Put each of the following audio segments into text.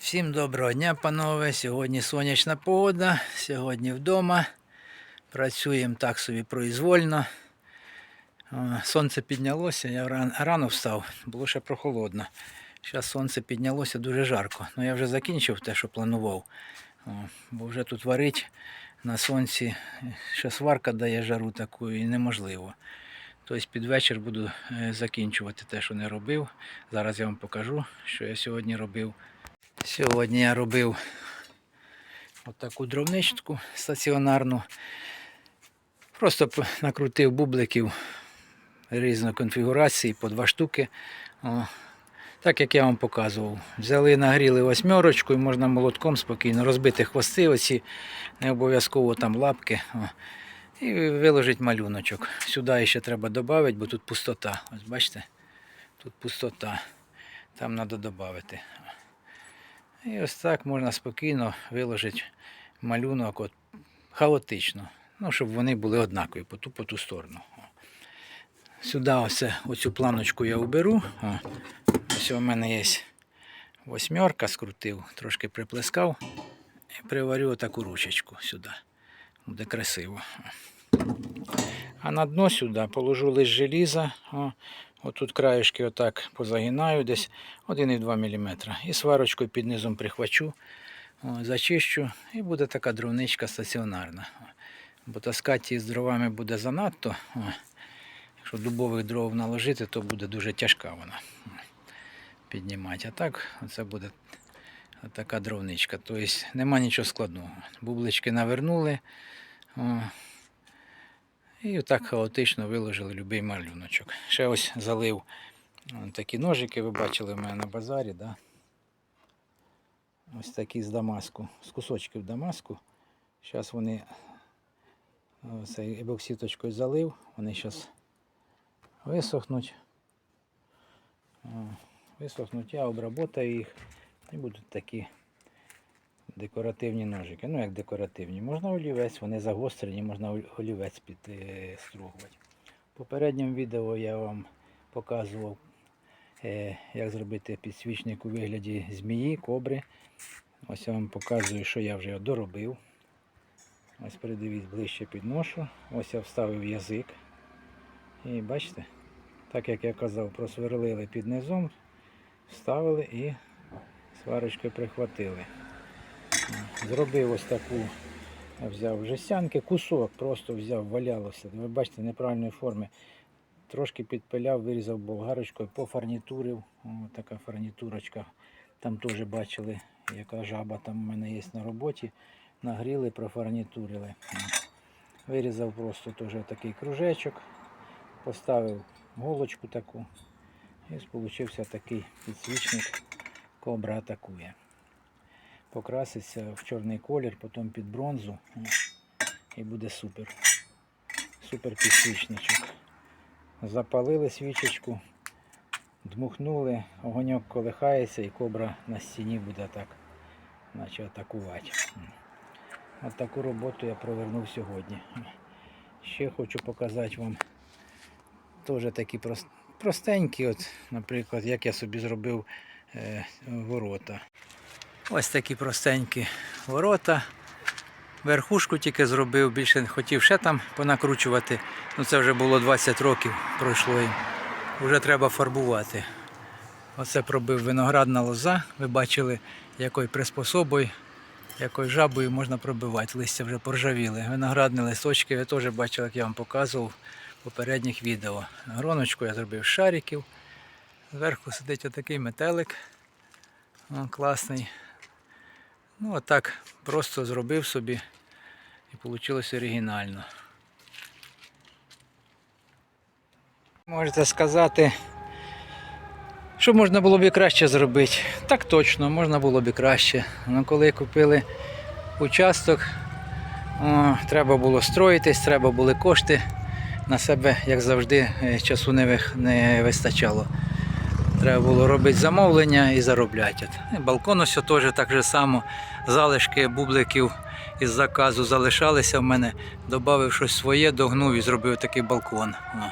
Всім доброго дня, панове. Сьогодні сонячна погода, сьогодні вдома. Працюємо так собі произвольно. Сонце піднялося, я рано встав, було ще прохолодно. Зараз сонце піднялося дуже жарко. Ну я вже закінчив те, що планував. Бо вже тут варить на сонці, ще сварка дає жару таку і неможливо. Тобто під вечір буду е, закінчувати те, що не робив. Зараз я вам покажу, що я сьогодні робив. Сьогодні я робив отаку дровничку стаціонарну. Просто накрутив бубликів різної конфігурації по два штуки. О, так як я вам показував. Взяли, нагріли восьмерочку і можна молотком спокійно розбити хвости, оці, не обов'язково там лапки. О, і виложити малюночок. Сюди ще треба додати, бо тут пустота. Ось бачите? Тут пустота. Там треба додати. І ось так можна спокійно виложити малюнок от, хаотично. Ну, щоб вони були однакові по ту, по ту сторону. Сюди ось оцю планочку я уберу. Ось у мене є восьмерка, скрутив, трошки приплескав і приварю таку ручечку сюди. Буде красиво. А на дно сюди положу лист желіза. О, отут краєшки отак позагинаю десь 1,2 мм. І сварочкою під низом прихвачу, о, зачищу і буде така дровничка стаціонарна. Бо таскати її з дровами буде занадто. О, якщо дубових дров наложити, то буде дуже тяжка вона піднімати. А так це буде така дровничка. Тобто нема нічого складного. Бублички навернули. О, і отак хаотично виложили будь-який малюночок. Ще ось залив такі ножики, ви бачили в мене на базарі. Да? Ось такі з Дамаску, з кусочків Дамаску. Зараз вони о, цей ебокситочкою залив, вони зараз висохнуть. Висохнуть, я обработаю їх і будуть такі декоративні ножики. Ну як декоративні. Можна олівець, вони загострені, можна олівець підстругувати. В попередньому відео я вам показував, е, як зробити підсвічник у вигляді змії, кобри. Ось я вам показую, що я вже доробив. Ось передивіть ближче підношу. Ось я вставив язик. І бачите, так як я казав, просверлили під низом, вставили і сварочкою прихватили. Зробив ось таку, взяв жестянки, кусок просто взяв, валялося. Ви бачите, неправильної форми. Трошки підпиляв, вирізав болгарочкою, пофарнітурив. О, така фарнітурочка. Там теж бачили, яка жаба там у мене є на роботі. Нагріли, профарнітурили. Вирізав просто теж такий кружечок, поставив голочку таку. І получився такий підсвічник кобра атакує покраситься в чорний колір, потім під бронзу. І буде супер. Супер підсвічничок. Запалили свічечку, дмухнули, огоньок колихається і кобра на стіні буде так, наче атакувати. От таку роботу я провернув сьогодні. Ще хочу показати вам теж такі простенькі, от, наприклад, як я собі зробив е, ворота. Ось такі простенькі ворота. Верхушку тільки зробив, більше не хотів ще там понакручувати. Ну це вже було 20 років пройшло їм. Вже треба фарбувати. Оце пробив виноградна лоза. Ви бачили, якою приспособою, якою жабою можна пробивати. Листя вже поржавіли. Виноградні листочки, ви теж бачили, як я вам показував в попередніх відео. Гроночку я зробив шариків. Зверху сидить отакий метелик. О, класний. Ну, а так просто зробив собі і вийшло оригінально. Можете сказати, що можна було б і краще зробити. Так точно, можна було б і краще. Ну, коли купили участок, о, треба було строїтись, треба були кошти. На себе, як завжди, е, часу не вистачало. Треба було робити замовлення і заробляти. Балкон ось теж так же само. Залишки бубликів із заказу залишалися в мене. Добавив щось своє, догнув і зробив такий балкон. О.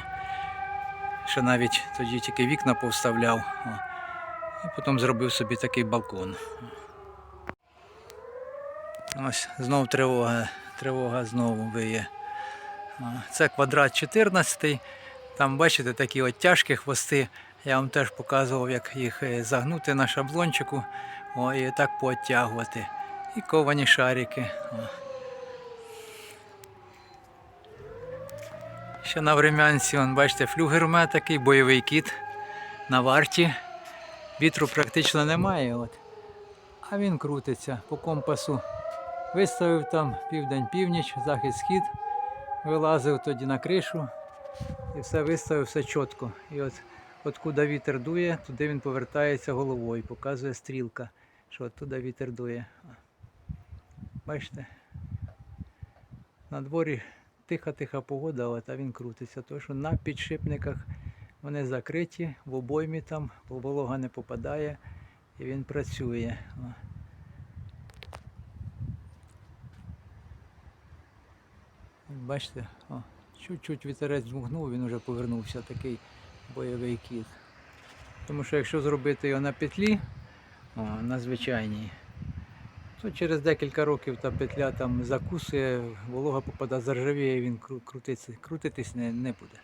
Ще навіть тоді тільки вікна повставляв. О. І потім зробив собі такий балкон. Ось знов тривога. Тривога знову виє. Це квадрат 14. Там, бачите, такі от тяжкі хвости. Я вам теж показував, як їх е, загнути на шаблончику о, і так пооттягувати. І ковані шарики. О. Ще на врем'янці, бачите, флюгер у мене такий, бойовий кіт на варті. Вітру практично немає. От. А він крутиться по компасу. Виставив там південь-північ, захід-схід, вилазив тоді на кришу і все виставив, все чітко. І от, от куди вітер дує, туди він повертається головою, показує стрілка, що от туди вітер дує. Бачите? На дворі тиха-тиха погода, от, а він крутиться. Тому що на підшипниках вони закриті, в обоймі там, волога не попадає і він працює. Бачите, чуть-чуть вітерець дмухнув, він вже повернувся такий бойовий кіт. Тому що якщо зробити його на петлі, на звичайній, то через декілька років та петля там закусує, волога попадає, заржавіє, і він крутиться, крутитись не, не буде.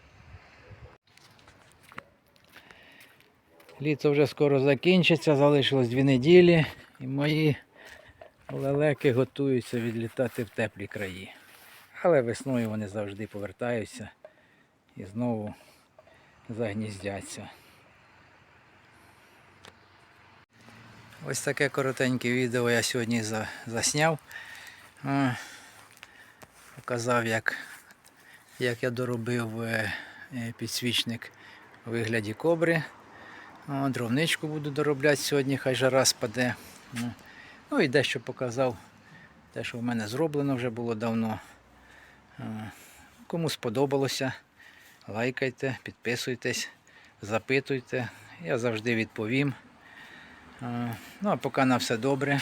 Літо вже скоро закінчиться, залишилось дві неділі, і мої лелеки готуються відлітати в теплі краї. Але весною вони завжди повертаються і знову загніздяться. Ось таке коротеньке відео я сьогодні засняв. Показав, як, як я доробив е, е, підсвічник у вигляді кобри. Дровничку буду доробляти сьогодні, хай жара спаде. Ну, Ну і дещо показав те, що в мене зроблено вже було давно. Кому сподобалося, лайкайте, підписуйтесь, запитуйте. Я завжди відповім. Е, Ну а поки на все добре.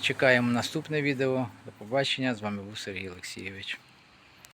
Чекаємо наступне відео. До побачення. З вами був Сергій Олексійович.